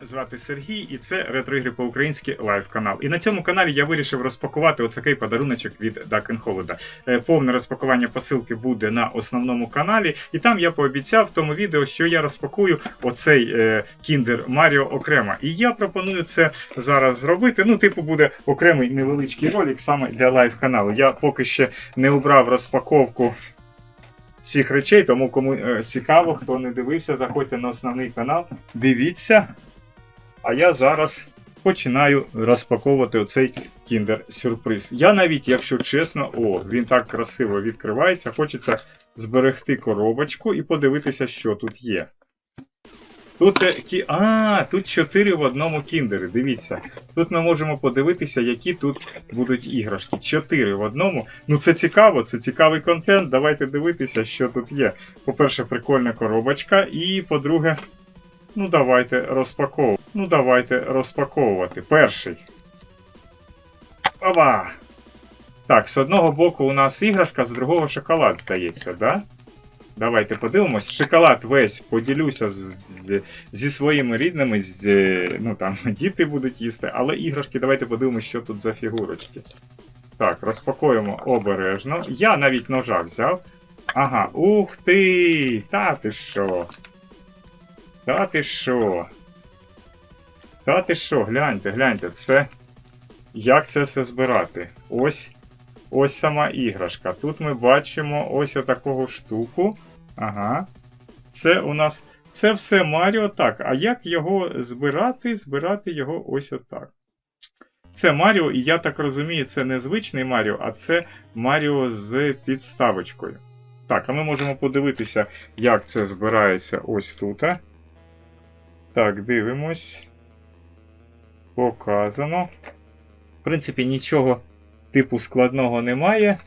звати Сергій, і це ретроігри по-українськи лайв канал. І на цьому каналі я вирішив розпакувати оцякий подаруночок від Duck Холода. Повне розпакування посилки буде на основному каналі, і там я пообіцяв в тому відео, що я розпакую оцей е, Kinder Mario окремо. І я пропоную це зараз зробити. Ну, типу, буде окремий невеличкий ролик саме для лайв каналу. Я поки ще не обрав розпаковку всіх речей, тому кому е, цікаво, хто не дивився, заходьте на основний канал, дивіться. А я зараз починаю розпаковувати оцей кіндер сюрприз. Я навіть, якщо чесно, о, він так красиво відкривається, хочеться зберегти коробочку і подивитися, що тут є. Тут. А, тут 4 в одному кіндері. Дивіться. Тут ми можемо подивитися, які тут будуть іграшки. 4 в одному. Ну це цікаво, це цікавий контент. Давайте дивитися, що тут є. По-перше, прикольна коробочка. І по-друге, ну давайте розпаковувати. Ну, давайте розпаковувати. Перший. Оба! Так, з одного боку у нас іграшка, з другого шоколад, здається, да? Давайте подивимось. Шоколад весь поділюся з, з, зі своїми рідними, з, ну там діти будуть їсти, але іграшки, давайте подивимось, що тут за фігурочки. Так, розпакуємо обережно. Я навіть ножа взяв. Ага, ух ти! Та ти що? Та ти що? Та ти що, гляньте, гляньте, це. Як це все збирати? Ось. Ось сама іграшка. Тут ми бачимо ось отакого штуку. Ага. Це у нас. Це все Маріо так. А як його збирати? Збирати його ось отак. Це Маріо, і я так розумію, це не звичний Маріо, а це Маріо з підставочкою. Так, а ми можемо подивитися, як це збирається ось тут. Так, дивимось. Показано. В принципі, нічого типу складного немає.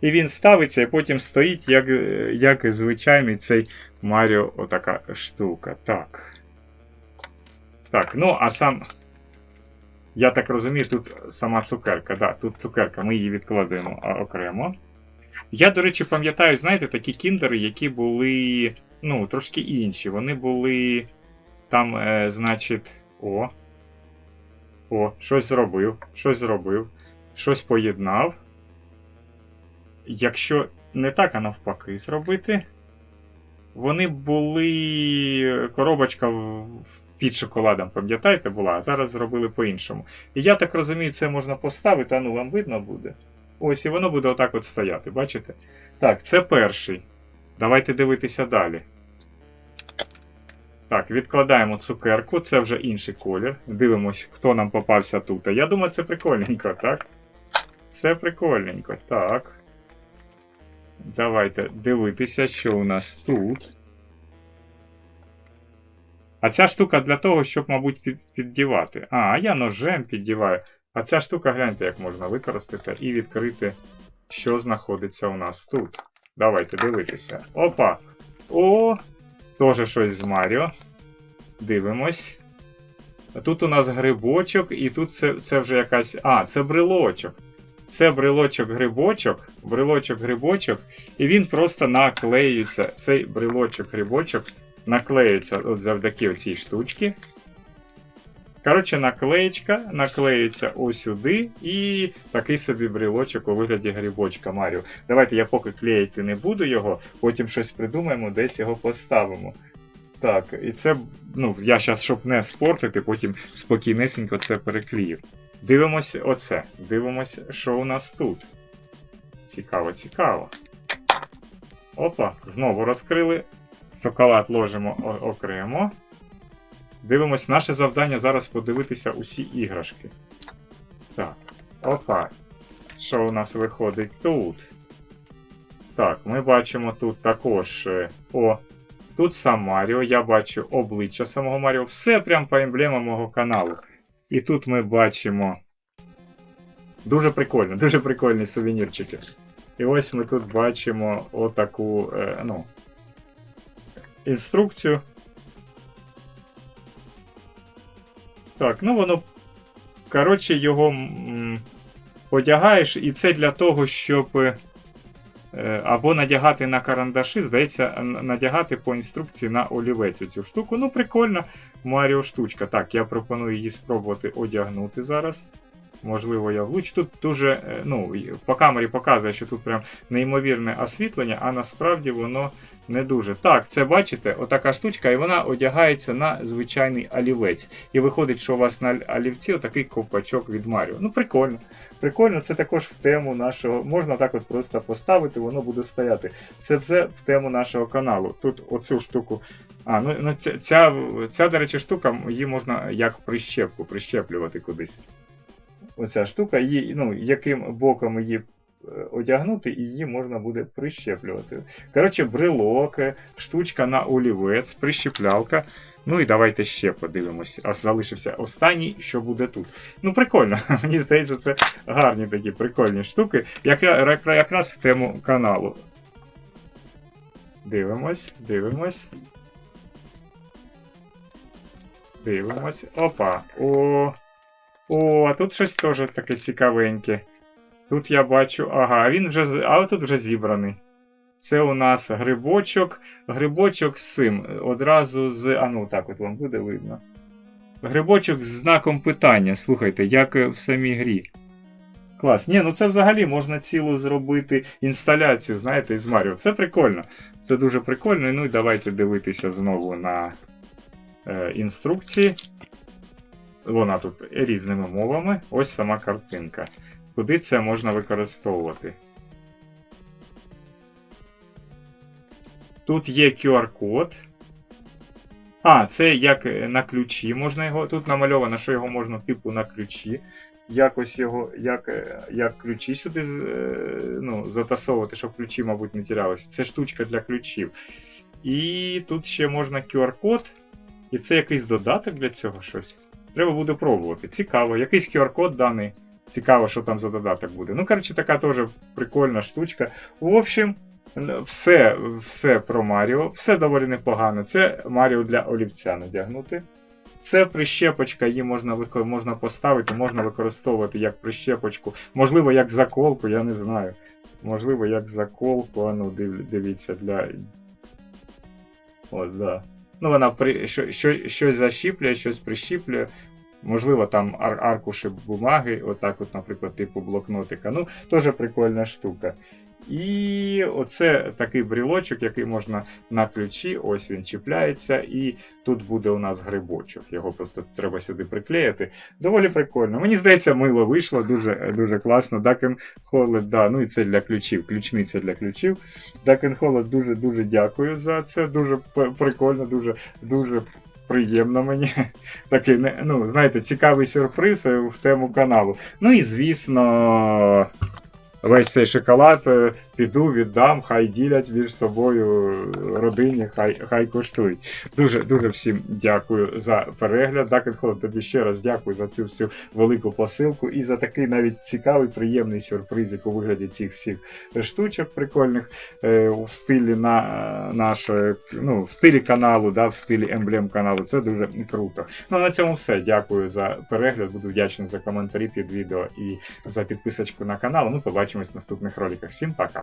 І він ставиться і потім стоїть, як як звичайний цей Маріо отака штука. Так. Так, ну, а сам. Я так розумію, тут сама цукерка. Да, Тут цукерка, ми її відкладемо окремо. Я, до речі, пам'ятаю, знаєте, такі кіндери, які були. Ну, трошки інші. Вони були. Там, е, значить. О. О, щось зробив, щось зробив, щось поєднав. Якщо не так, а навпаки, зробити. Вони були. Коробочка під шоколадом, пам'ятаєте, була, а зараз зробили по-іншому. І я так розумію, це можна поставити, а ну вам видно буде. Ось, і воно буде отак от стояти, бачите? Так, це перший. Давайте дивитися далі. Так, відкладаємо цукерку, це вже інший колір. Дивимось, хто нам попався тут. Я думаю, це прикольненько, так? Це прикольненько. Так. Давайте дивитися, що у нас тут. А ця штука для того, щоб, мабуть, під, піддівати. А, я ножем піддіваю. А ця штука, гляньте, як можна використати і відкрити, що знаходиться у нас тут. Давайте дивитися. Опа! О! Тоже щось з Маріо. Дивимось. Тут у нас грибочок, і тут це це вже якась. А, це брелочок. Це брелочок-грибочок, брелочок-грибочок, і він просто наклеюється. Цей брелочок-грибочок наклеюється от завдяки цій штучці. Коротше, наклеєчка наклеюється ось сюди, і такий собі брелочок у вигляді грибочка Маріо. Давайте я поки клеїти не буду його, потім щось придумаємо, десь його поставимо. Так, і це, ну, я зараз, щоб не спортити, потім спокійнесенько це переклею. Дивимось оце. Дивимось, що у нас тут. Цікаво, цікаво. Опа, знову розкрили. Шоколад ложимо окремо. Дивимось, наше завдання зараз подивитися усі іграшки. Так, опа. Що у нас виходить тут? Так, ми бачимо тут також. О, тут сам Маріо. Я бачу обличчя самого Маріо. Все прям по емблемам мого каналу. І тут ми бачимо. Дуже прикольно, дуже прикольні сувенірчики. І ось ми тут бачимо отаку е, ну, інструкцію. Так, ну воно. Коротше, його м, одягаєш, і це для того, щоб. Е, Або надягати на карандаші, здається, надягати по інструкції на олівець цю штуку. Ну, прикольно, Маріо штучка. Так, я пропоную її спробувати одягнути зараз. Можливо, я влучу. Тут дуже, е, ну, по камері показує, що тут прям неймовірне освітлення, а насправді воно не дуже. Так, це бачите, отака штучка, і вона одягається на звичайний олівець. І виходить, що у вас на олівці отакий ковпачок від Маріо. Ну, прикольно. Прикольно, це також в тему нашого. Можна так от просто поставити, воно буде стояти. Це все в тему нашого каналу. Тут оцю штуку. А, ну, ну ця, ця, ця, до речі, штука, її можна як прищепку, прищеплювати кудись. Оця штука, її, ну, яким боком її е, одягнути, і її можна буде прищеплювати. Коротше, брелок, е, штучка на олівець, прищеплялка. Ну і давайте ще подивимось. А залишився останній, що буде тут. Ну, прикольно. Мені здається, це гарні такі прикольні штуки. Якра- якраз в тему каналу. Дивимось, дивимось. Дивимось. Опа. О. О, а тут щось теж таке цікавеньке. Тут я бачу, ага, він вже але тут вже зібраний. Це у нас грибочок. Грибочок з цим. Одразу з. А ну так от вам буде видно. Грибочок з знаком питання. Слухайте, як в самій грі. Клас. Ні, ну це взагалі можна цілу зробити інсталяцію, знаєте, із Маріо. Це прикольно. Це дуже прикольно. Ну і давайте дивитися знову на е, інструкції. Вона тут різними мовами. Ось сама картинка. Куди це можна використовувати? Тут є QR-код. А, це як на ключі можна його. Тут намальовано, що його можна типу на ключі. Якось його, як, е, як ключі сюди е, ну, затасовувати, щоб ключі, мабуть, не тірялися. Це штучка для ключів. І тут ще можна QR-код. І це якийсь додаток для цього щось. Треба буде пробувати. Цікаво, якийсь QR-код даний. Цікаво, що там за додаток буде. Ну, коротше, така теж прикольна штучка. В общем, все, все про Маріо, все доволі непогано. Це Маріо для олівця надягнути. Це прищепочка, її можна, можна поставити, можна використовувати як прищепочку, можливо, як заколку, я не знаю. Можливо, як заколку, а ну, див, дивіться, для. От, да. Ну, вона при... що, що, щось защіплює, щось прищіплює. Можливо, там ар- аркуші бумаги, отак, от, наприклад, типу блокнотика. Ну, теж прикольна штука. І оце такий брілочок, який можна на ключі, ось він чіпляється, і тут буде у нас грибочок. Його просто треба сюди приклеїти. Доволі прикольно. Мені здається, мило вийшло, дуже, дуже класно. Duck and да, ну і це для ключів, ключниця для ключів. Duck and Hollet дуже дуже дякую за це. Дуже прикольно, дуже, дуже приємно мені. Такий, ну, знаєте, цікавий сюрприз е, в тему каналу. Ну і звісно. Весь цей шоколад е, піду, віддам, хай ділять між собою родині, хай, хай коштують. Дуже дуже всім дякую за перегляд. Дакенхоло, тобі ще раз дякую за цю всю велику посилку і за такий навіть цікавий, приємний сюрприз, як у вигляді цих всіх штучок прикольних е, в стилі на нашої, ну, в стилі каналу, да, в стилі емблем каналу. Це дуже круто. Ну на цьому все. Дякую за перегляд. Буду вдячний за коментарі під відео і за підписочку на канал. Ну, побачимось в наступних роликах. Всім пока!